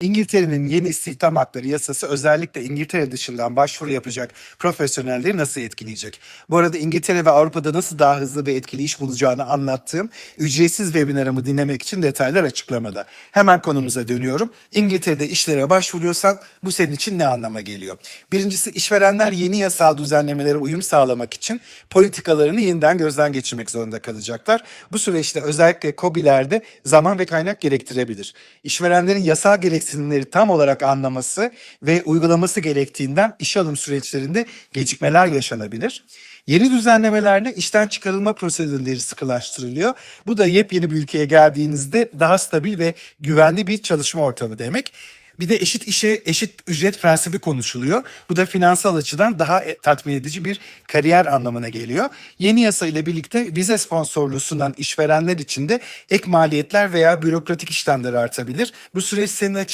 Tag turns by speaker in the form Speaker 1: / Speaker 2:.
Speaker 1: İngiltere'nin yeni istihdam hakları yasası özellikle İngiltere dışından başvuru yapacak profesyonelleri nasıl etkileyecek? Bu arada İngiltere ve Avrupa'da nasıl daha hızlı ve etkili iş bulacağını anlattığım ücretsiz webinarımı dinlemek için detaylar açıklamada. Hemen konumuza dönüyorum. İngiltere'de işlere başvuruyorsan bu senin için ne anlama geliyor? Birincisi işverenler yeni yasal düzenlemelere uyum sağlamak için politikalarını yeniden gözden geçirmek zorunda kalacaklar. Bu süreçte özellikle KOBİ'lerde zaman ve kaynak gerektirebilir. İşverenlerin yasal gereksinimleri tam olarak anlaması ve uygulaması gerektiğinden işe alım süreçlerinde gecikmeler yaşanabilir. Yeni düzenlemelerle işten çıkarılma prosedürleri sıkılaştırılıyor. Bu da yepyeni bir ülkeye geldiğinizde daha stabil ve güvenli bir çalışma ortamı demek. Bir de eşit işe eşit ücret prensibi konuşuluyor. Bu da finansal açıdan daha e- tatmin edici bir kariyer anlamına geliyor. Yeni yasa ile birlikte vize sponsorluğu sunan işverenler için de ek maliyetler veya bürokratik işlemler artabilir. Bu süreç senin açın